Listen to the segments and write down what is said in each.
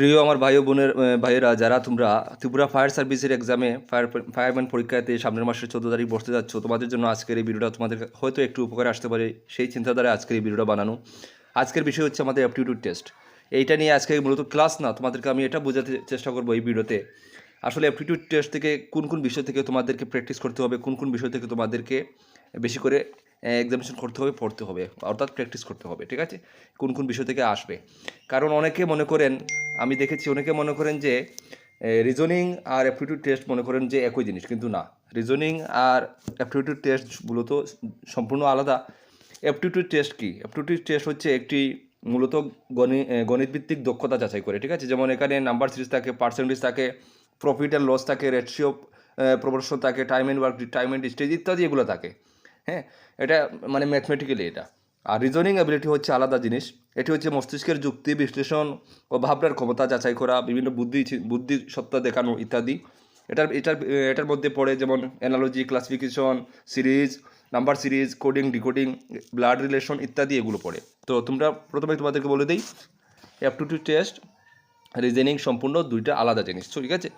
প্রিয় আমার ভাই ও বোনের ভাইয়েরা, যারা তোমরা ত্রিপুরা ফায়ার সার্ভিসের এক্সামে ফায়ার ফায়ারম্যান পরীক্ষাতে সামনের মাসের চোদ্দ তারিখ বসতে যাচ্ছ, তোমাদের জন্য আজকের এই ভিডিওটা তোমাদের হয়তো একটু উপকারে আসতে পারে, সেই চিন্তাধারায় আজকের এই ভিডিওটা বানানো। আজকের বিষয় হচ্ছে আমাদের অ্যাপটিটিউড টেস্ট এইটা নিয়ে আজকে মূলত ক্লাস না, তোমাদেরকে আমি এটা বোঝাতে চেষ্টা করব এই ভিডিওতে। আসলে অ্যাপটিটিউড টেস্ট থেকে কোন কোন বিষয় থেকে তোমাদেরকে প্র্যাকটিস করতে হবে, কোন কোন বিষয় থেকে তোমাদেরকে বেশি করে এক্সামিনেশন করতে হবে, পড়তে হবে, অর্থাৎ প্র্যাকটিস করতে হবে, ঠিক আছে? কোন কোন বিষয় থেকে আসবে? কারণ অনেকে মনে করেন, আমি দেখেছি অনেকে মনে করেন যে রিজনিং আর অ্যাপটিটিউড টেস্ট মনে করেন যে একই জিনিস, কিন্তু না। রিজনিং আর অ্যাপটিটিউড টেস্ট মূলত সম্পূর্ণ আলাদা। অ্যাপটিটিউড টেস্ট কি? অ্যাপটিটিউড টেস্ট হচ্ছে একটি মূলত গণিত গণিতভিত্তিক দক্ষতা যাচাই করে, ঠিক আছে? যেমন এখানে নাম্বার সিরিজ থাকে পার্সেন্টেজ থাকে প্রফিট অ্যান্ড লস থাকে রেশিও প্রবর্শন থাকে time and work time and stage ইত্যাদি এগুলো থাকে। হ্যাঁ এটা মানে ম্যাথমেটিক্যালি এটা। আর রিজনিং অ্যাবিলিটি হচ্ছে আলাদা জিনিস। এটি হচ্ছে মস্তিষ্কের যুক্তি, বিশ্লেষণ ও ভাবনার ক্ষমতা যাচাই করা, বিভিন্ন বুদ্ধি বুদ্ধি সত্তা দেখানো ইত্যাদি। এটার এটার এটার মধ্যে পড়ে যেমন analogy classification series number series coding decoding blood relation ইত্যাদি এগুলো পড়ে। তো তোমরা প্রথমে তোমাদেরকে বলে দিই অ্যাপটিটিউড টেস্ট রিজনিং সম্পূর্ণ দুইটা আলাদা জিনিস, ঠিক আছে?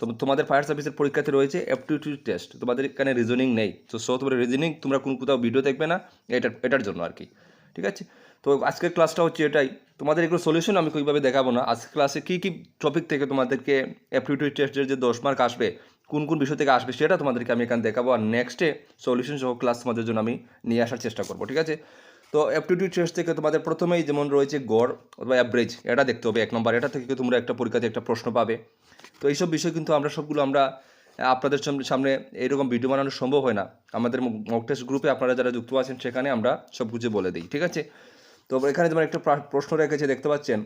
তো তোমাদের ফায়ার সার্ভিসের পরীক্ষাতে রয়েছে অ্যাপটিটিউড টেস্ট তোমাদের এখানে রিজনিং নেই। তো সো তোমার রিজনিং তোমরা কোন কোথাও ভিডিও দেখবে না এটার এটার জন্য আর কি। ঠিক আছে? তো আজকের ক্লাসটা হচ্ছে এটাই। তোমাদের এগুলো সলিউশন আমি কীভাবে দেখাবো না। আজকের ক্লাসে কী কী টপিক থেকে তোমাদেরকে অ্যাপটিটিউড টেস্টের যে দশ মার্ক আসবে, কোন কোন বিষয় থেকে আসবে সেটা তোমাদেরকে আমি এখানে দেখাবো। আর নেক্সটে সলিউশন সহ ক্লাস তোমাদের জন্য আমি নিয়ে আসার চেষ্টা করব। ঠিক আছে? তো অ্যাপটিটিউড টেস্ট থেকে তোমাদের প্রথমেই যেমন রয়েছে গড় অথবা অ্যাভারেজ এটা দেখতে হবে এক নম্বর। এটা থেকে তোমরা একটা পরীক্ষাতে একটা প্রশ্ন পাবে। তো এইসব বিষয় কিন্তু আমরা সবগুলো আমরা আপনাদের সামনে এইরকম ভিডিও বানানো সম্ভব হয় না। আমাদের মক টেস্ট গ্রুপে আপনারা যারা যুক্ত আছেন সেখানে আমরা সব কিছু বলে দিই, ঠিক আছে? তো এখানে যেমন একটা প্রশ্ন রেখেছে, দেখতে পাচ্ছেন?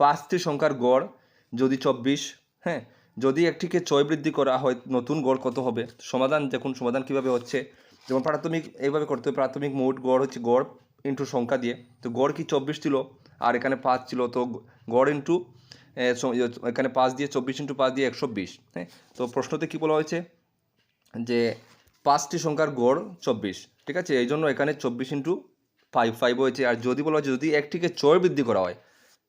পাঁচটি সংখ্যার গড় যদি চব্বিশ হ্যাঁ? যদি একটিকে ছয় বৃদ্ধি করা হয়, নতুন গড় কত হবে? সমাধান, দেখুন সমাধান কীভাবে হচ্ছে। যেমন প্রাথমিক, এইভাবে করতে হবে, প্রাথমিক মোট গড় হচ্ছে গড় ইন্টু সংখ্যা দিয়ে। তো গড় কি চব্বিশ ছিল? আর এখানে পাঁচ ছিল, তো গড় ইন্টু এখানে পাঁচ দিয়ে চব্বিশ ইন্টু পাঁচ দিয়ে একশো বিশ হ্যাঁ? তো প্রশ্নতে কী বলা হয়েছে? যে পাঁচটি সংখ্যার গড় চব্বিশ, ঠিক আছে? এই জন্য এখানে চব্বিশ ইন্টু ফাইভ ফাইভ হয়েছে। আর যদি বলা হয় যদি একটিকে ছয় বৃদ্ধি করা হয়,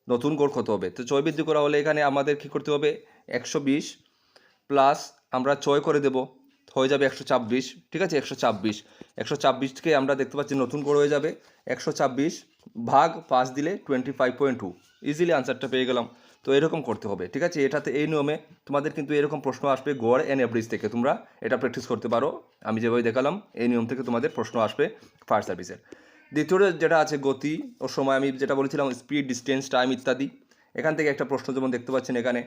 নতুন গড় কত হবে? তো ছয় বৃদ্ধি করা হলে এখানে আমাদের কী করতে হবে? একশো বিশ প্লাস আমরা ছয় করে দেব, হয়ে যাবে একশো ছাব্বিশ, ঠিক আছে? একশো ছাব্বিশ। একশো ছাব্বিশকে আমরা দেখতে পাচ্ছি নতুন গড় হয়ে যাবে। একশো ছাব্বিশ ভাগ পাঁচ দিলে twenty five point two easily আনসারটা পেয়ে গেলাম। তো এরকম করতে হবে, ঠিক আছে? এটাতে এই নিয়মে তোমাদের কিন্তু এরকম প্রশ্ন আসবে গড় অ্যান্ড অ্যাভারেজ থেকে। তোমরা এটা প্র্যাকটিস করতে পারো। আমি যেভাবে দেখালাম, এই নিয়ম থেকে তোমাদের প্রশ্ন আসবে ফায়ার সার্ভিসের দ্বিতীয়টা যেটা আছে, গতি ও সময়। আমি যেটা বলেছিলাম স্পিড ডিস্টেন্স টাইম ইত্যাদি। এখান থেকে একটা প্রশ্ন যেমন দেখতে পাচ্ছেন এখানে,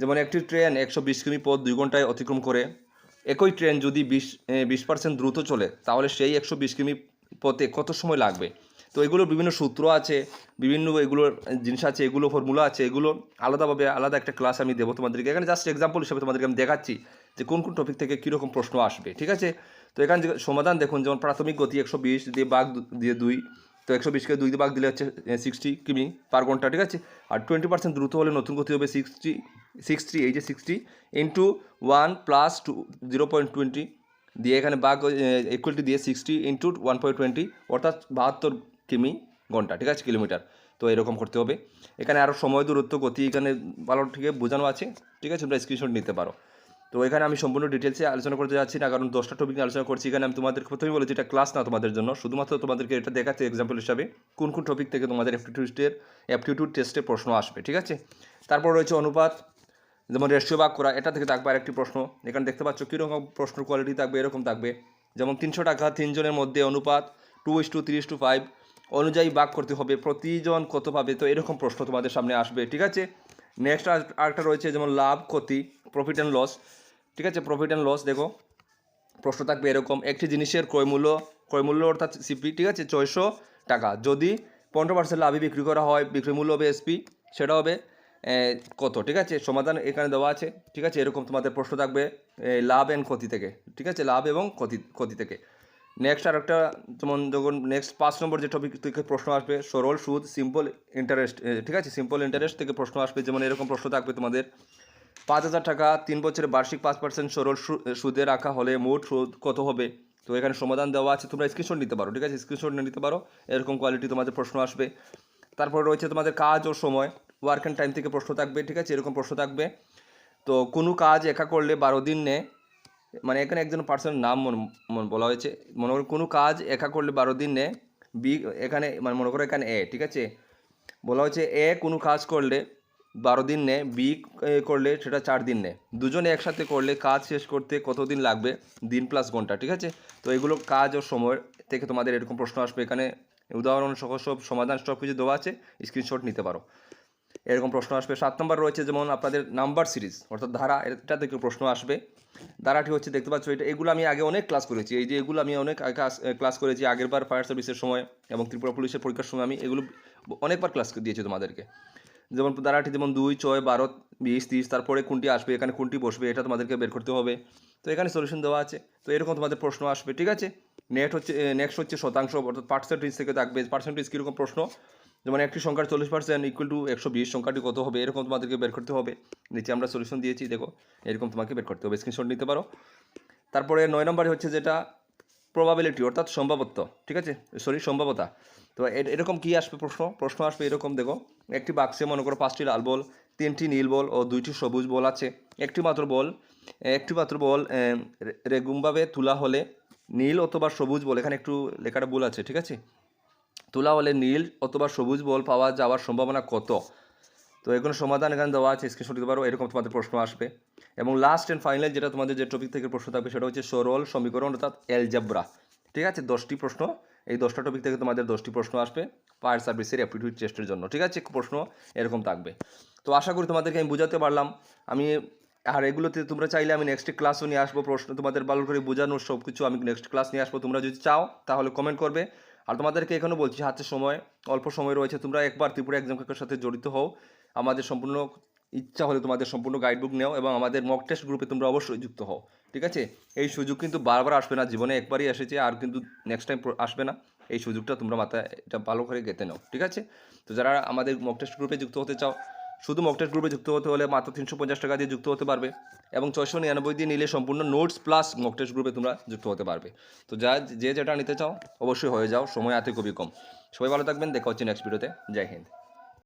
যেমন একটি ট্রেন একশো বিশ কিমি পথ দুই ঘন্টায় অতিক্রম করে, একই ট্রেন যদি বিশ বিশ পার্সেন্ট দ্রুত চলে, তাহলে সেই একশো বিশ কিমি পথে কত সময় লাগবে? তো এগুলোর বিভিন্ন সূত্র আছে, বিভিন্ন এগুলোর জিনিস আছে, এগুলো ফর্মুলা আছে, এগুলো আলাদাভাবে আলাদা একটা ক্লাস আমি দেবো তোমাদেরকে। এখানে জাস্ট এক্সাম্পল হিসেবে তোমাদেরকে আমি দেখাচ্ছি যে কোন কোন টপিক থেকে কীরকম প্রশ্ন আসবে, ঠিক আছে? তো এখানে সমাধান দেখুন, যেমন প্রাথমিক গতি একশো বিশ দিয়ে বাঘ দিয়ে দুই, তো একশো বিশকে দুই দিয়ে বাঘ দিলে হচ্ছে সিক্সটি কিমি পার ঘণ্টা, ঠিক আছে? আর টোয়েন্টি পার্সেন্ট দ্রুত হলে নতুন গতি হবে সিক্সটি সিক্সটি এই যে sixty into one plus two zero point twenty দিয়ে এখানে বাঘ ইকুয়ালটি দিয়ে sixty into one point twenty অর্থাৎ বাহাত্তর কিমি ঘণ্টা, ঠিক আছে, কিলোমিটার। তো এরকম করতে হবে। এখানে আরও সময়, দূরত্ব, গতি এখানে ভালো ঠিক বোঝানো আছে। ঠিক আছে, তোমরা স্ক্রিনশট নিতে পারো। তো এখানে আমি সম্পূর্ণ ডিটেলসে আলোচনা করতে যাচ্ছি না, কারণ দশটা টপিক আলোচনা করছি। এখানে আমি তোমাদের, প্রথমেই বলেছি এটা ক্লাস না তোমাদের জন্য। শুধুমাত্র তোমাদেরকে এটা দেখাচ্ছে এক্সাম্পল হিসাবে কোন কোন টপিক থেকে তোমাদের অ্যাপটিটিউডের অ্যাপটিটিউড টেস্টে প্রশ্ন আসবে, ঠিক আছে? তারপর রয়েছে অনুপাত, যেমন রেশিও ভাগ করা, এটা থেকে থাকবে আরেকটি প্রশ্ন। এখানে দেখতে পাচ্ছ কীরকম প্রশ্ন কোয়ালিটি থাকবে, এরকম থাকবে। যেমন তিনশো টাকা তিনজনের মধ্যে অনুপাত two is to three is to five অনুযায়ী বাক করতে হবে। প্রতিজন কত পাবে। তো এরকম প্রশ্ন তোমাদের সামনে আসবে, ঠিক আছে? নেক্সট আরেকটা রয়েছে, যেমন লাভ, ক্ষতি প্রফিট অ্যান্ড লস ঠিক আছে? প্রফিট অ্যান্ড লস দেখো, প্রশ্ন থাকবে এরকম। একটি জিনিসের ক্রয়মূল্য ক্রয়মূল্য অর্থাৎ সিপি ঠিক আছে? ছয়শো টাকা। যদি পনেরো পার্সেন্ট লাভে বিক্রি করা হয় বিক্রি মূল্য হবে এসপি সেটা হবে কত, ঠিক আছে? সমাধান এখানে দেওয়া আছে, ঠিক আছে? এরকম তোমাদের প্রশ্ন থাকবে লাভ অ্যান্ড ক্ষতি থেকে, ঠিক আছে? লাভ এবং ক্ষতি ক্ষতি থেকে। নেক্সট আর একটা যেমন যখন নেক্সট পাঁচ নম্বর যে টপিক থেকে প্রশ্ন আসবে, সরল, সুদ সিম্পল ইন্টারেস্ট ঠিক আছে? সিম্পল ইন্টারেস্ট থেকে প্রশ্ন আসবে, যেমন এরকম প্রশ্ন থাকবে তোমাদের। পাঁচ হাজার টাকা, তিন বছরে বার্ষিক পাঁচ পার্সেন্ট সরল সুদে রাখা হলে মোট সুদ কত হবে? তো এখানে সমাধান দেওয়া আছে, তোমরা স্ক্রিনশট নিতে পারো, ঠিক আছে? স্ক্রিনশট নিতে পারো, এরকম কোয়ালিটি তোমাদের প্রশ্ন আসবে। তারপর রয়েছে তোমাদের কাজ ও সময় ওয়ার্ক অ্যান্ড টাইম থেকে প্রশ্ন থাকবে, ঠিক আছে? এরকম প্রশ্ন থাকবে। তো কোনো কাজ একা করলে বারো দিন নে মানে এখানে একজন পার্সনের নাম বলা হয়েছে। মনে করো কোনো কাজ একা করলে বারো দিন নে, বি, এখানে মানে মনে করো এখানে এ, ঠিক আছে? বলা হয়েছে এ কোনো কাজ করলে বারো দিন নে, বি করলে সেটা চার দিন নে। দুজনে একসাথে করলে কাজ শেষ করতে কতদিন লাগবে? দিন প্লাস ঘণ্টা, ঠিক আছে? তো এগুলো কাজ ও সময় থেকে তোমাদের এরকম প্রশ্ন আসবে। এখানে উদাহরণ সহ সব সমাধান সব কিছু দেওয়া আছে স্ক্রিনশট নিতে পারো। এরকম প্রশ্ন আসবে। সাত নম্বর রয়েছে যেমন আপনাদের নাম্বার সিরিজ, অর্থাৎ ধারা এটা থেকে প্রশ্ন আসবে। ধারাটি হচ্ছে, দেখতে পাচ্ছ, এটা, এগুলো আমি আগে অনেক ক্লাস করেছি। এই যে এগুলো আমি অনেক ক্লাস- করেছি, আগের বার ফায়ার সার্ভিসের সময় এবং ত্রিপুরা পুলিশের পরীক্ষার সময় আমি এগুলো অনেকবার ক্লাস দিয়েছি তোমাদেরকে। যেমন ধারাটি যেমন দুই, ছয়, বারো, বিশ, তিরিশ, তারপরে কোনটি আসবে, এখানে কোনটি বসবে, এটা তোমাদেরকে বের করতে হবে। তো এখানে সলিউশন দেওয়া আছে। তো এরকম তোমাদের প্রশ্ন আসবে, ঠিক আছে? নেট হচ্ছে নেক্সট হচ্ছে শতাংশ, অর্থাৎ পার্সেন্টেজ থেকে থাকবে। পার্সেন্টেজ কীরকম প্রশ্ন? যেমন একটি সংখ্যার চল্লিশ পার্সেন্ট ইকুয়াল টু একশো বিশ, সংখ্যাটি কত হবে, এরকম তোমাদেরকে বের করতে হবে। নিচে আমরা সলিউশন দিয়েছি, দেখো, এরকম তোমাকে বের করতে হবে। স্ক্রিনশট নিতে পারো। তারপরে নয় নম্বরে হচ্ছে যেটা প্রবাবিলিটি অর্থাৎ সম্ভাবত্ব, ঠিক আছে? সরি সম্ভাবতা। তো এরকম কি আসবে প্রশ্ন? প্রশ্ন আসবে এরকম, দেখো, একটি বাক্সে মনে করো পাঁচটি লাল বল, তিনটি নীল বল ও দুইটি সবুজ বল আছে। একটি মাত্র বল, একটি মাত্র বল রেগুমভাবে তোলা হলে নীল অথবা সবুজ বল, এখানে একটু লেখাটা ভুল আছে, ঠিক আছে? তোলা হলে নীল অথবা সবুজ বল পাওয়া যাওয়ার সম্ভাবনা কত? তো এগুলো সমাধান এখানে দেওয়া আছে স্ক্রিনশট দিতে পারো, এরকম তোমাদের প্রশ্ন আসবে। এবং লাস্ট অ্যান্ড ফাইনাল যেটা তোমাদের যে টপিক থেকে প্রশ্ন থাকবে সেটা হচ্ছে সরল সমীকরণ অর্থাৎ অ্যালজাব্রা ঠিক আছে? দশটি প্রশ্ন, এই দশটা টপিক থেকে তোমাদের দশটি প্রশ্ন আসবে ফায়ার সার্ভিসের অ্যাপটিটিউড টেস্টের জন্য। ঠিক আছে? প্রশ্ন এরকম থাকবে। তো আশা করি তোমাদেরকে আমি বোঝাতে পারলাম। আমি আর এগুলোতে তোমরা চাইলে আমি নেক্সট ক্লাসও নিয়ে আসব, প্রশ্ন তোমাদের ভালো করে বোঝানোর সব কিছু আমি নেক্সট ক্লাস নিয়ে আসব। তোমরা যদি চাও, তাহলে কমেন্ট করবে। আর তোমাদেরকে এখানেও বলছি, হাতে সময়, অল্প সময় রয়েছে। তোমরা একবার ত্রিপুরা এক্সাম কাকের সাথে জড়িত হও। আমাদের সম্পূর্ণ ইচ্ছা হলে তোমাদের সম্পূর্ণ গাইডবুক নেও এবং আমাদের মক টেস্ট গ্রুপে তোমরা অবশ্যই যুক্ত হও। ঠিক আছে? এই সুযোগ কিন্তু বারবার আসবে না, জীবনে একবারই এসেছে, আর কিন্তু নেক্সট টাইম আসবে না। এই সুযোগটা তোমরা মাথায়, এটা ভালো করে গেতে নাও। ঠিক আছে? তো যারা আমাদের মক টেস্ট গ্রুপে যুক্ত হতে চাও শুধু মকটেট গ্রুপে যুক্ত হতে হলে মাত্র তিনশো পঞ্চাশ টাকা দিয়ে যুক্ত হতে পারবে এবং ছয়শো নিরানব্বই দিয়ে নিলে সম্পূর্ণ নোটস প্লাস মকটেট গ্রুপে তোমরা যুক্ত হতে পারবে। তো যা, যে যেটা নিতে চাও, অবশ্যই হয়ে যাও। সময় হাতে খুবই কম। সবাই ভালো থাকবেন। দেখা হচ্ছে নেক্সট ভিডিওতে জয় হিন্দ।